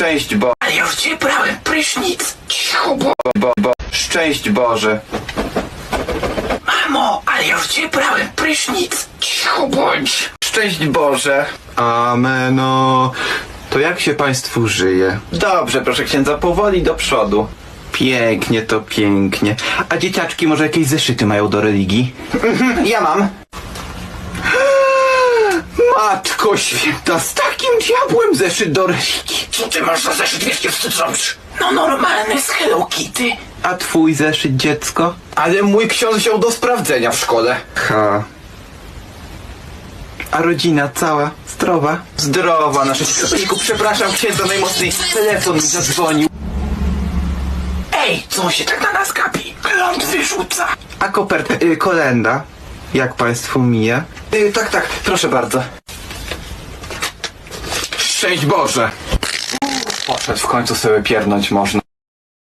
Szczęść Bo... Ale już ci brałem prysznic. Cicho, bo... Bo... Bo... Szczęść Boże. Mamo, ale już ci brałem prysznic. Cicho bądź. Szczęść Boże. Ameno. To jak się państwu żyje? Dobrze, proszę księdza, powoli do przodu. Pięknie to pięknie. A dzieciaczki może jakieś zeszyty mają do religii? Ja mam. Matko święta, z takim diabłem zeszyt do religii. Co ty masz za zeszyt, wiesz, wstyd zrobisz? No normalny z Hello Kitty. A twój zeszyt, dziecko? Ale mój ksiądz wziął do sprawdzenia w szkole. Ha. A rodzina cała zdrowa? Zdrowa nasze. Ojku, przepraszam księdza najmocniej. Telefon mi zadzwonił. Ej, co on się tak na nas gapi? Gląd wyrzuca. A kopert, y, kolenda? Jak państwu mija? Y, tak, tak, proszę bardzo. Szczęść Boże! Poszedł w końcu sobie piernąć można.